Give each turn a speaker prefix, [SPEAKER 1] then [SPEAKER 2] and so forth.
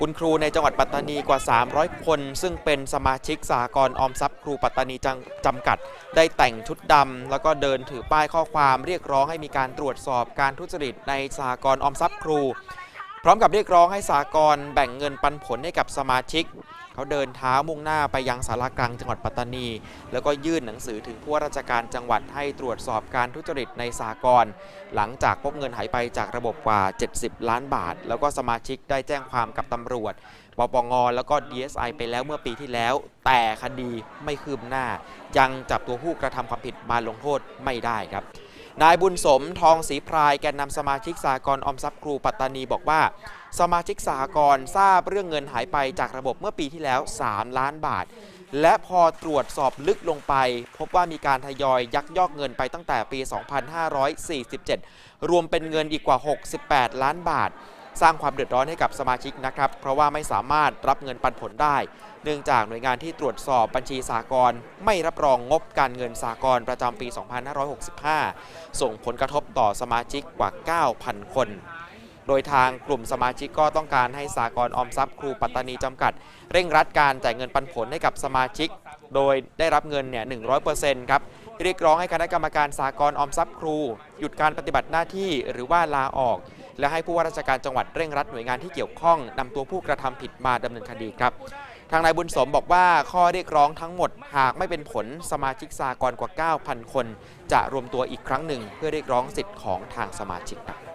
[SPEAKER 1] คุณครูในจังหวัดปัตตานีกว่า 300 คน ซึ่งเป็นสมาชิกสากรออมทรัพย์ครูปัตตานีจำจำกัด ได้แต่งชุดดำแล้วก็เดินถือป้ายข้อความเรียกร้องให้มีการตรวจสอบการทุจริตในสากรออมทรัพย์ครู ร้อมกับเรียกร้องให้สหกรแบ่งเงินปันผลให้กับสมาชิก เขาเดินเท้ามุ่งหน้าไปยังสารกลางจังหวัดปัตตานี แล้วก็ยื่นหนังสือถึงผู้ราชการจังหวัดให้ตรวจสอบการทุจริตในสากลหลังจากพบเงินหายไปจากระบบกว่า 70 ล้านบาท แล้วก็สมาชิกได้แจ้งความกับตำรวจปปงแล้วก็ DSI ไปแล้วเมื่อปีที่แล้ว แต่คดีไม่คืบหน้า ยังจับตัวผู้กระทำความผิดมาลงโทษไม่ได้ครับ นายบุญสมทองศรีพรายแกนนำสมาชิกสากลอมทรัพย์ครูปัตตานีบอกว่า สมาชิกสากรทราบเรื่องเงินหายไปจากระบบเมื่อปีที่แล้ว 3 ล้านบาท และพอตรวจสอบลึกลงไป พบว่ามีการทยอยยักยอกเงินไปตั้งแต่ปี 2547 รวมเป็นเงินอีกกว่า 68 ล้านบาท สร้างความเดือดร้อนให้กับสมาชิกนะครับ เพราะว่าไม่สามารถรับเงินปันผลได้ เนื่องจากหน่วยงานที่ตรวจสอบบัญชีสากลไม่รับรองงบการเงินสากลประจำปี 2565 ส่งผลกระทบต่อสมาชิกกว่า 9,000 คนโดยทางกลุ่มสมาชิกก็ต้องการให้สากลออมทรัพย์ครูปัตตานีจำกัด เร่งรัดการจ่ายเงินปันผลให้กับสมาชิก โดยได้รับเงินเนี่ย 100%ครับ เรียกร้องให้คณะกรรมการสากลออมทรัพย์ครู หยุดการปฏิบัติหน้าที่หรือว่าลาออก และให้ผู้ว่าราชการจังหวัดเร่งรัดหน่วยงานที่เกี่ยวข้องนำตัวผู้กระทำผิดมาดำเนินคดีครับ ทางนายบุญสมบอกว่าข้อเรียกร้องทั้งหมด หากไม่เป็นผลสมาชิกสากลกว่า 9,000 คน จะรวมตัวอีกครั้งหนึ่ง เพื่อเรียกร้องสิทธิ์ของทางสมาชิกครับ